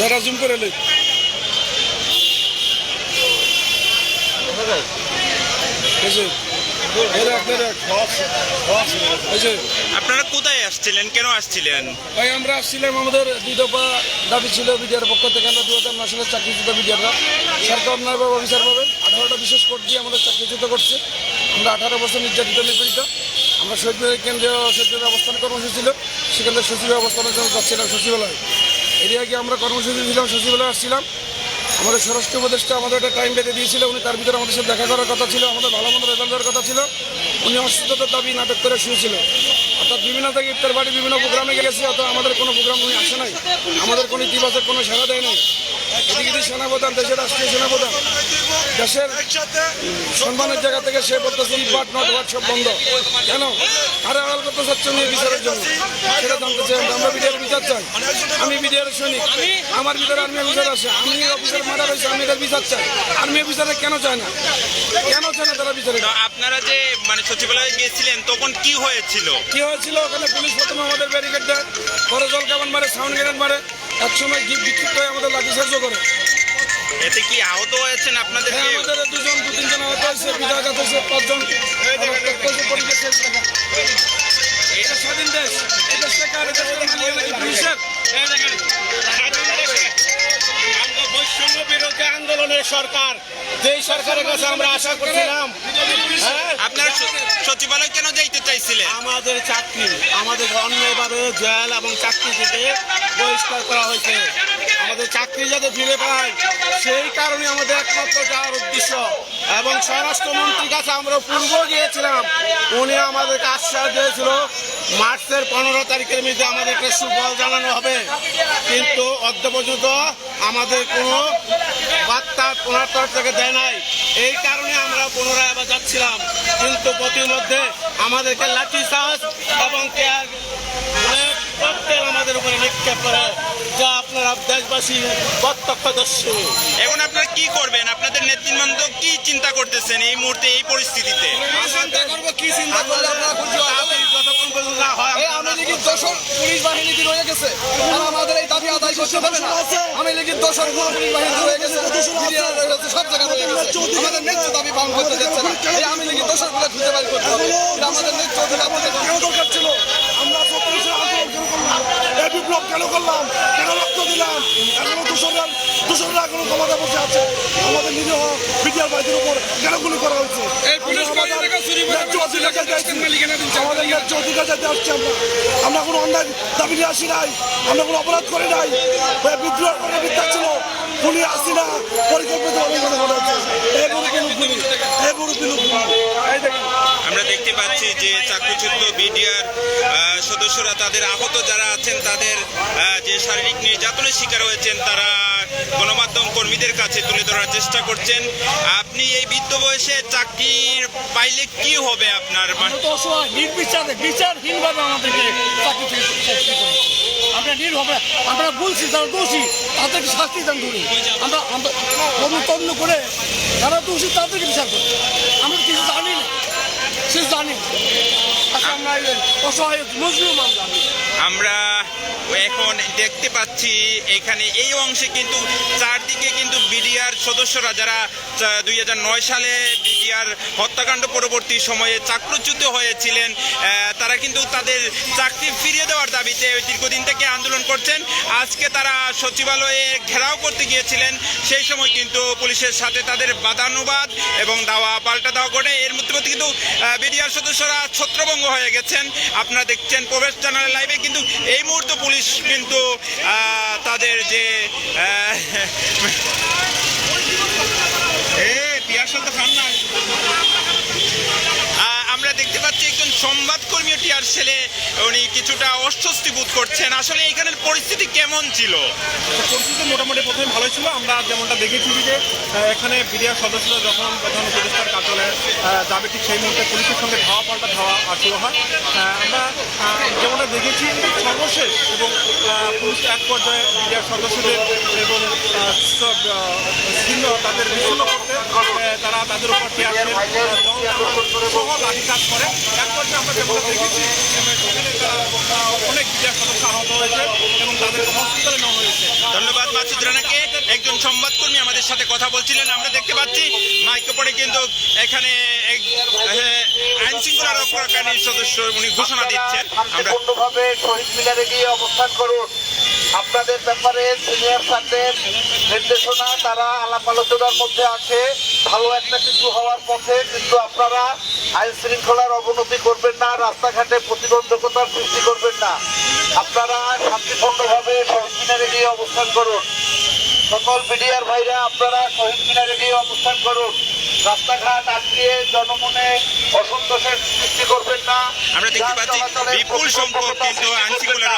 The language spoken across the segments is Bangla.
দাঁড়া জুম করে যে আপনার। কোথায় আসছিলেন? কেন আসছিলেন? ভাই আমরা আসছিলাম আমাদের দুই দফা দাবি ছিল বিডিআর পক্ষ থেকে আমরা দু হাজার নয় সালের চাকরিচ্যুত বিডিআররা। সরকার অন্যায়ভাবে অফিসার পাবেন আঠারোটা বিশেষ কোর্ট দিয়ে আমাদের চাকরিচ্যুত করছে। আমরা আঠারো বছর নির্যাতিত নিপীড়িত। আমরা শহীদ কেন্দ্রীয় সচিবের অবস্থান কর্মসূচি ছিল। সেখান সচিবের অবস্থানের জন্য যাচ্ছিলাম সচিবালয়ে। এরিয়া গিয়ে আমরা কর্মসূচি ছিলাম সচিবালয়ে আসছিলাম। আমাদের স্বরাষ্ট্র উপদেষ্টা আমাদের একটা টাইম বেঁধে দিয়েছিল, উনি তার ভিতরে আমাদের সাথে দেখা করার কথা ছিল, আমাদের ভালো মন্দ রেজাল্ট দেওয়ার কথা ছিল। উনি অসুস্থতার দাবি নাটক করে শুয়েছিল। অর্থাৎ বিভিন্ন থেকে ইফতার বাড়ি বিভিন্ন প্রোগ্রামে গেছি অর্থাৎ আমাদের কোনো প্রোগ্রাম উনি আসে নাই। আমাদের কোনো ইতিবাচক কোনো সাড়া দেয় নাই। এদিকে সেনাপ্রধান দেশের রাষ্ট্রীয় সেনাপ্রধান দেশের সম্মানের জায়গা থেকে সে বলতেছে বাট নট বাট সব বন্ধ। কেন? কারা আড়াল করতে চাচ্ছে উনি এই বিচারের জন্য? সেটা জানতে চাই। আমরা। বিডিআর বিচার চাই। আমি বিডিআর সৈনিক। আমার ভিতরে আর্মি অফিসার আছে। আমি অফিসার মার্ডার হয়েছে আমি এটার বিচার চাই। আর্মি অফিসারে কেন চায় না? কেন চায় না তারা বিচারে? আপনারা যে মানে সচিবালয়ে গিয়েছিলেন তখন কি হয়েছিল? কি হয়েছিল ওখানে পুলিশ প্রথমে আমাদের ব্যারিকেড দেয় পরে জল কেমন মারে সাউন্ড গ্রেনেড মারে এক সময় গিফট বিক্ষিপ্ত হয়ে আমাদের লাঠিচার্জও করে। এতে কি আহত হয়েছেন আপনাদের হ্যাঁ আমাদের দুজন দু তিনজন আহত হয়েছে বিধায়ক হয়েছে পাঁচজন। এটা স্বাধীন দেশ। এই দেশটা কার এটা মালিক নাকি পুলিশের বৈষম্য বিরোধী আন্দোলনের সরকার। যেই সরকারের কাছে আমরা আশা করছিলাম হ্যাঁ, আপনারা সচিবালয় কেন যাইতে চাইছিলেন? আমাদের চাকরি আমাদের অন্যায়ভাবে জেল এবং চাকরি থেকে বহিষ্কার করা হয়েছে। আমাদের চাকরি যাতে ফিরে পায় সেই কারণে আমাদের একমাত্র যাওয়ার উদ্দেশ্য। এবং স্বরাষ্ট্রমন্ত্রীর কাছে আমরা পূর্ব গিয়েছিলাম উনি আমাদেরকে আশ্বাস দিয়েছিল মার্চের পনেরো তারিখের মধ্যে আমাদেরকে সুফল জানানো হবে। কিন্তু অদ্য পর্যন্ত আমাদের কোনো বার্তা ওনার তরফ থেকে দেয় নাই। এই কারণে আমরা পুনরায় আবার যাচ্ছিলাম। কিন্তু প্রতিমধ্যে আমাদেরকে লাঠি চার্জ এবং কেয়ার আমাদের উপরে নিক্ষেপ করে যা আপনারা দেশবাসী প্রত্যক্ষদর্শী। এখন আপনারা কি করবেন? আপনাদের নেতৃবৃন্দ কি চিন্তা করতেছেন এই মুহূর্তে এই পরিস্থিতিতে? চিন্তা করব কি চিন্তা করলে আপনারা খুশি হবেন? যতক্ষণ পর্যন্ত না হয় এই আওয়ামী লীগের দোষর পুলিশ বাহিনী কি রয়ে গেছে। আর আমাদের এই দাবি আদায় করতে হবে না। আওয়ামী লীগের দোষর পুলিশ বাহিনী রয়ে গেছে। সব জায়গায় রয়ে গেছে। আমাদের ন্যায্য দাবি পালন করতে যাচ্ছে না। এই আওয়ামী লীগের দোষরগুলো খুঁজে বের করতে হবে। আমাদের ন্যায্য অধিকার আমাদের দরকার ছিল। আমরা সত্তরের আন্দোলন কেন করলাম এই বিপ্লব কেন করলাম? কেন রক্ত দিলাম? এখনও দোষররা দূষণরা এখনও ক্ষমতা বসে আছে। আমাদের নিরীহ বিডিআর ভাইদের উপর কেন গুলি করা হয়েছে? আমাদের ন্যায্য অধিকার আসছি আমরা। আমরা কোনো অন্যায় দাবি নিয়ে আসি নাই। আমরা কোনো অপরাধ করি নাই। বিদ্রোহ করে বিদ্যা ছিল। আমরা দেখতে পাচ্ছি যে চাকরিচ্যুত বিডিআর সদস্যরা তাদের আহত যারা আছেন, তাদের যে শারীরিক নির্যাতনের শিকার হয়েছেন, তারা গণমাধ্যম কর্মীদের কাছে তুলে ধরার চেষ্টা করছেন। আপনি এই বৃদ্ধ বয়সে চাকরি পাইলে কি হবে আপনার? নির্বিচারে বিচারহীনভাবে আমাদেরকে চাকরি আমরা নির্ভবে আমরা বলছি যারা দোষী তাদেরকে শাস্তি দান করি। আমরা আমরা তন্ন করে যারা দোষী তাদেরকে বিচার করি। আমরা কিছু জানি না সে জানি না। আমরা। এখন দেখতে পাচ্ছি এখানে এই অংশে কিন্তু চারদিকে কিন্তু বিডিআর সদস্যরা যারা দুই সালে বিডিআর হত্যাকাণ্ড পরবর্তী সময়ে চাকরচ্যুত হয়েছিলেন তারা কিন্তু তাদের চাকরি ফিরিয়ে দেওয়ার দাবিতে দীর্ঘদিন থেকে আন্দোলন করছেন। আজকে তারা সচিবালয়ে ঘেরাও করতে গিয়েছিলেন। সেই সময় কিন্তু পুলিশের সাথে তাদের বাদানুবাদ এবং দাওয়া পাল্টা দেওয়া ঘটে। এর মধ্যে কিন্তু বিডিআর সদস্যরা ছত্রভঙ্গ গেছেন। আপনারা দেখছেন প্রবেশ চ্যানেলের লাইভে কিন্তু এই মুহূর্তে পুলিশ কিন্তু তাদের যে আমরা দেখতে পাচ্ছি একজন সংবাদকর্মী টিয়ার ছেলে উনি কিছুটা অস্বস্তি বোধ করছেন। আসলে এখানের পরিস্থিতি কেমন ছিল? পরিস্থিতি মোটামুটি প্রথমে ভালোই ছিল। আমরা যেমনটা দেখেছি যে এখানে বিডিআর সদস্যরা যখন প্রধান উপদেষ্টার কার্যালয়ে যাবে ঠিক সেই মুহূর্তে পুলিশের সঙ্গে ধাওয়া পাল্টা ধাওয়া শুরু হয়। আমরা যেমনটা দেখেছি, সর্বশেষ এবং পুলিশ এক পর্যায়ে বিডিআর সদস্যদের এবং তাদের বিচ্ছিন্ন করতে তারা তাদের উপর টিয়ার সহ লাঠিচার্জ করে। এক পর্যায়ে আমরা যেমনটা দেখেছি সেখানে তারা অনেক বিডিআর সদস্য আহত হয়েছে এবং তাদেরকে হসপিটালে নেওয়া হয়েছে। ধন্যবাদ মাসুদ রানাকে। একজন সংবাদকর্মী আমাদের সাথে কথা বলছিলেন আমরা দেখতে পাচ্ছি মাইকে পড়ে কিন্তু এখানে আইন শৃঙ্খলা রক্ষাকারীর সদস্য উনি ঘোষণা দিচ্ছেন। আমরা শান্তিপূর্ণভাবে শহীদ মিনারে গিয়ে অবস্থান করুন। আপনাদের ব্যাপারে সিনিয়র স্যারদের নির্দেশনা তারা আলাপ আলোচনার মধ্যে আছে। ভালো একটা কিছু হওয়ার পথে কিন্তু আপনারা আইন শৃঙ্খলার অবনতি করবেন না, রাস্তাঘাটে প্রতিবন্ধকতার সৃষ্টি করবেন না। আপনারা শান্তিপূর্ণভাবে শহীদ মিনারে গিয়ে অবস্থান করুন। সকল মিডিয়ার ভাইরা আপনারা শহীদ মিনারে গিয়ে অবস্থান করুন। রাস্তাঘাট আটকিয়ে জনমনে অসন্তোষের সৃষ্টি করবেন না। আমরা দেখতে পাচ্ছি বিপুল সংখ্যক কিন্তু আইন শৃঙ্খলা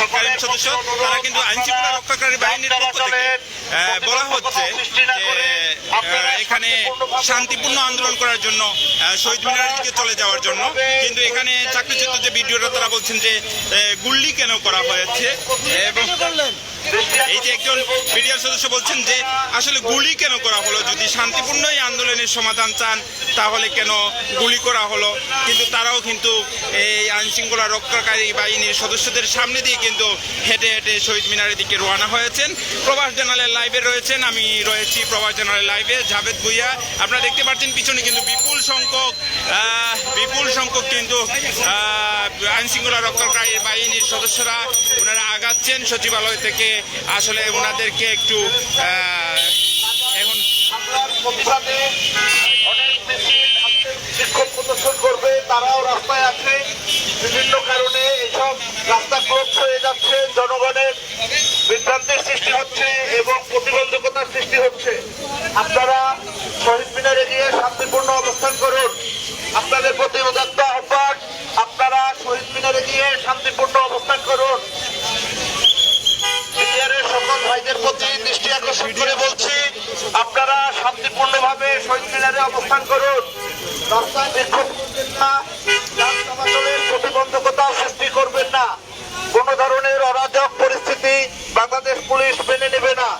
রক্ষাকারী সদস্য তারা কিন্তু আইন শৃঙ্খলা রক্ষাকারী বাহিনীর পক্ষ থেকে বলা হচ্ছে এখানে শান্তিপূর্ণ আন্দোলন করার জন্য শহীদ মিনারের দিকে চলে যাওয়ার জন্য। কিন্তু এখানে চাকরিচ্যুত যে ভিডিওটা তারা বলছেন যে গুল্লি কেন করা হয়েছে? এবং এই যে একজন বিডিআর সদস্য বলছেন যে আসলে গুলি কেন করা হলো? যদি শান্তিপূর্ণ এই আন্দোলনের সমাধান চান, তাহলে কেন গুলি করা হলো? কিন্তু তারাও কিন্তু এই আইন শৃঙ্খলা রক্ষাকারী বাহিনীর সদস্যদের সামনে দিয়ে কিন্তু হেঁটে হেঁটে শহীদ মিনারের দিকে রওনা হয়েছেন। প্রভাস জানালের লাইভে রয়েছেন। আমি রয়েছি প্রভাস জানালের লাইভে, জাভেদ ভুইয়া। আপনারা দেখতে পাচ্ছেন পিছনে কিন্তু বিপুল সংখ্যক বিপুল সংখ্যক কিন্তু আহ, আইন শৃঙ্খলা রক্ষাকারী বাহিনীর সদস্যরা ওনারা আগাচ্ছেন। সচিবালয় থেকে আসলে ওনাদেরকে একটু এখন প্রদর্শন করবে তারাও আছে। বিভিন্ন কারণে এইসব রাস্তা হয়ে যাচ্ছে জনগণের বিভ্রান্তির সৃষ্টি হচ্ছে এবং প্রতিবন্ধকতার সৃষ্টি হচ্ছে। আপনারা শহীদ আপনাদের প্রতি উদাত্ত আহ্বান। আপনারা শহীদ মিনারে গিয়ে শান্তিপূর্ণ অবস্থান করুন। প্রতি দৃষ্টি বলছি, আপনারা শান্তিপূর্ণভাবে শহীদ মিনারে অবস্থান করুন। প্রতিবন্ধকতা সৃষ্টি করবেন না। কোন ধরনের অরাজক পরিস্থিতি বাংলাদেশ পুলিশ মেনে নেবে না।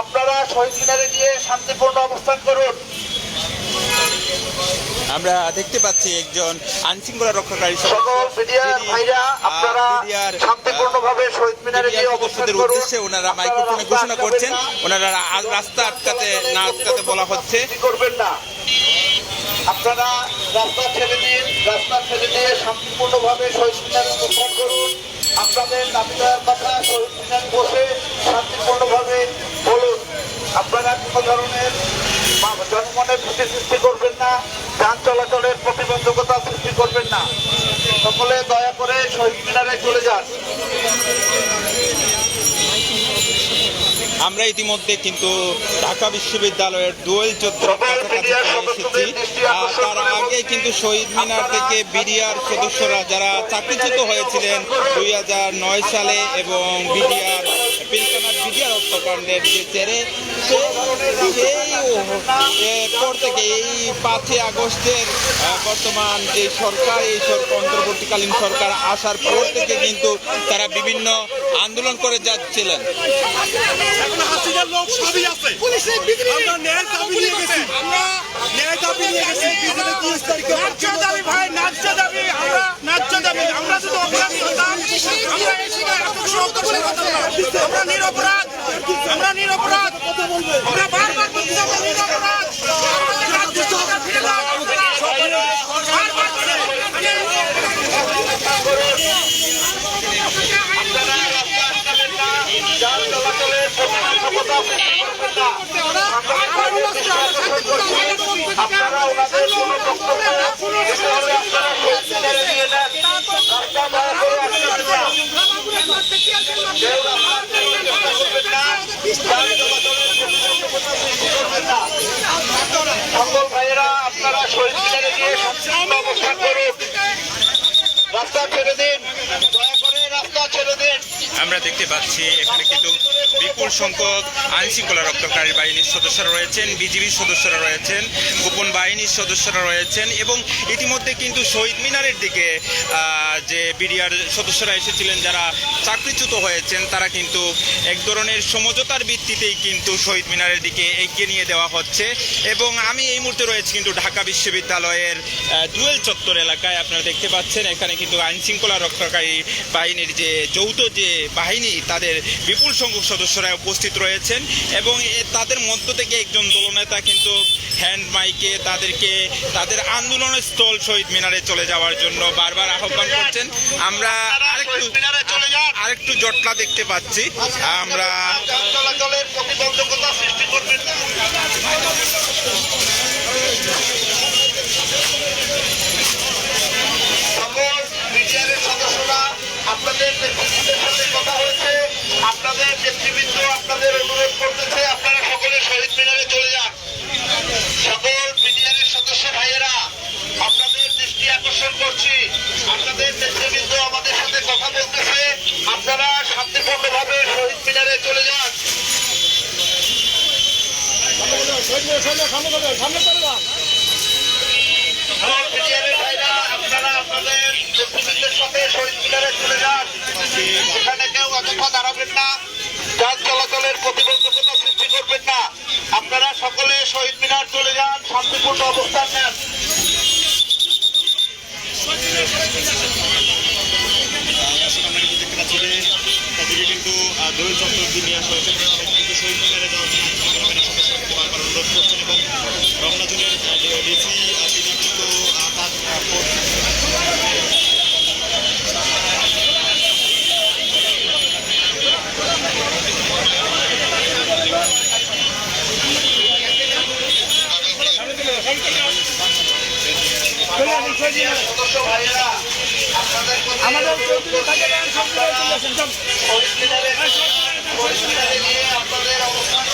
আপনারা শহীদ মিনারে গিয়ে শান্তিপূর্ণ অবস্থান করুন। আমরা দেখতে পাচ্ছি একজন আইন শৃঙ্খলা রক্ষাকারী সকল মিডিয়ার ভাইরা আপনারা শান্তিপূর্ণভাবে শহীদ মিনারে গিয়ে মিডিয়ার অবস্থান করুন। উদ্দেশ্যে ওনারা মাইক্রোফোনে ঘোষণা করছেন। ওনারা রাস্তা আটকাতে না আটকাতে বলা হচ্ছে। করবেন না আপনারা রাস্তা ছেড়ে দিন রাস্তা ছেড়ে দিয়ে শান্তিপূর্ণভাবে শহীদ মিনারে অবস্থান করুন। আপনাদের দাবি দেওয়ার কথা শহীদ মিনার বসে শান্তিপূর্ণভাবে বলুন। আপনারা কোনো ধরনের জনমনে ভীতি সৃষ্টি করবেন না যান চলাচলের প্রতিবন্ধকতা সৃষ্টি করবেন না। সকলে দয়া করে শহীদ মিনারে চলে যান। আমরা ইতিমধ্যে কিন্তু ঢাকা বিশ্ববিদ্যালয়ের দোয়েল চত্বরের তার আগে কিন্তু শহীদ মিনার থেকে বিডিআর সদস্যরা যারা চাকরিচ্যুত হয়েছিলেন দুই নয় সালে এবং বিডিআর পিলকানার বিডিআর হত্যাকাণ্ডের যে জেরে সেই এর পর থেকে এই পাঁচই আগস্টের বর্তমান যে সরকার এই সরকার অন্তর্বর্তীকালীন সরকার আসার পর থেকে কিন্তু তারা বিভিন্ন আন্দোলন করে যাচ্ছিলেন। এই আমরা নিরপরাধ। আমরা নিরপরাধ। আমরা বারবার বলছি আমরা নিরপরাধ আমাদের রাজ্য সরকার ফিরে দাও বারবার করে আপনারা ওনাদের কোনো বক্তব্য আপনারা দয়া করে সকল ভাইয়েরা আপনারা শহীদ মিনারে গিয়ে শান্তিপূর্ণ অবস্থান করুন। রাস্তা ছেড়ে দিন দয়া করে রাস্তা ছেড়ে দিন আমরা দেখতে পাচ্ছি এখানে কিন্তু বিপুল সংখ্যক আইন শৃঙ্খলা রক্ষাকারী বাহিনীর সদস্যরা রয়েছেন বিজিবির সদস্যরা রয়েছেন, গোপন বাহিনীর সদস্যরা রয়েছেন এবং ইতিমধ্যে কিন্তু শহীদ মিনারের দিকে যে বিডিআর সদস্যরা এসেছিলেন যারা চাকরিচ্যুত হয়েছেন, তারা কিন্তু এক ধরনের সমঝোতার ভিত্তিতেই কিন্তু শহীদ মিনারের দিকে এগিয়ে নিয়ে দেওয়া হচ্ছে এবং আমি এই মুহূর্তে রয়েছি কিন্তু ঢাকা বিশ্ববিদ্যালয়ের জুয়েল চত্বর এলাকায়। আপনারা দেখতে পাচ্ছেন এখানে কিন্তু আইন শৃঙ্খলা রক্ষাকারী বাহিনীর যে যৌথ যে বাহিনী তাদের বিপুল সংখ্যক সদস্যরা উপস্থিত রয়েছেন এবং তাদের মধ্য থেকে একজন দলনেতা কিন্তু হ্যান্ড মাইকে তাদেরকে তাদের আন্দোলনের স্থল শহীদ মিনারে চলে যাওয়ার জন্য বারবার আহ্বান করছেন। আমরা আরেকটু আরেকটু জটলা দেখতে পাচ্ছি। আমরা প্রতিবন্ধকতা সৃষ্টি করবেন না সকল বিটিআরের সদস্যরা আপনাদের নেতৃত্বের সাথে কথা হয়েছে, আপনাদের নেতৃবৃন্দ আপনাদের অনুরোধ করতেছে, আপনারা সকলে শহীদ মিনারে চলে যান। সকল বিটিআরের সদস্য ভাইয়েরা, আপনাদের দৃষ্টি আকর্ষণ করছি। আপনাদের নেতৃবৃন্দ আমাদের সাথে কথা বলতেছে, আপনারা শান্তিপূর্ণভাবে শহীদ মিনারে চলে যান। সকল বিটিআরের ভাইরা, আপনারা আপনাদের সেখানে কেউ অযথা দাঁড়াবেন না যান চলাচলের প্রতিবন্ধকতা সৃষ্টি করবেন না আপনারা সকলে শহীদ মিনার চলে যান শান্তিপূর্ণ অবস্থান নেন কিন্তু চত্বর দিয়ে নিয়ে আসা কিন্তু শহীদ মিনারে যাওয়ার জন্য অনুরোধ করছেন মিনারে গিয়ে আপনাদের অবস্থান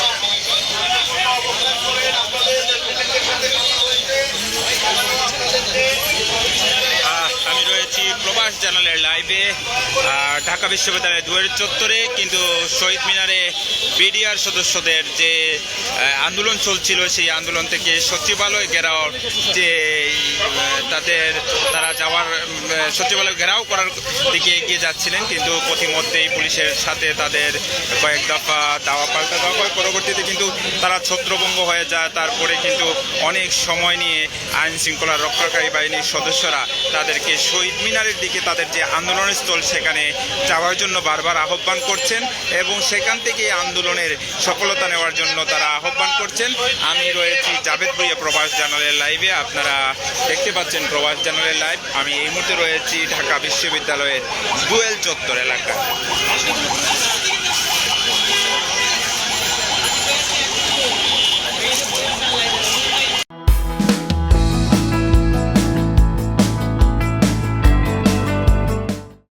জানালের লাইভে ঢাকা বিশ্ববিদ্যালয়ের দুয়ারের চত্বরে, কিন্তু শহীদ মিনারে বিডিআর সদস্যদের যে আন্দোলন চলছিল, সেই আন্দোলন থেকে সচিবালয় ঘেরাও যে তাদের তারা যাওয়ার সচিবালয় ঘেরাও করার দিকে এগিয়ে যাচ্ছিলেন, কিন্তু প্রতিমধ্যেই পুলিশের সাথে তাদের কয়েক দফা দাওয়া পাল্টা দেওয়া হয় পরবর্তীতে কিন্তু তারা ছত্রভঙ্গ হয়ে যায়। তারপরে কিন্তু অনেক সময় নিয়ে আইন শৃঙ্খলা রক্ষাকারী বাহিনীর সদস্যরা তাদেরকে শহীদ মিনারের দিকে তাদের যে আন্দোলনের স্থল সেখানে যাওয়ার জন্য বারবার আহ্বান করছেন এবং সেখান থেকে আন্দোলনের সফলতা নেওয়ার জন্য তারা আহ্বান করছেন। আমি রয়েছি জাভেদ ভুইয়া প্রবাস জানালের লাইভে। আপনারা দেখতে পাচ্ছেন প্রবাস জানালের লাইভ। আমি এই মুহূর্তে রয়েছি ঢাকা বিশ্ববিদ্যালয়ের গুয়েল চত্বর এলাকায়।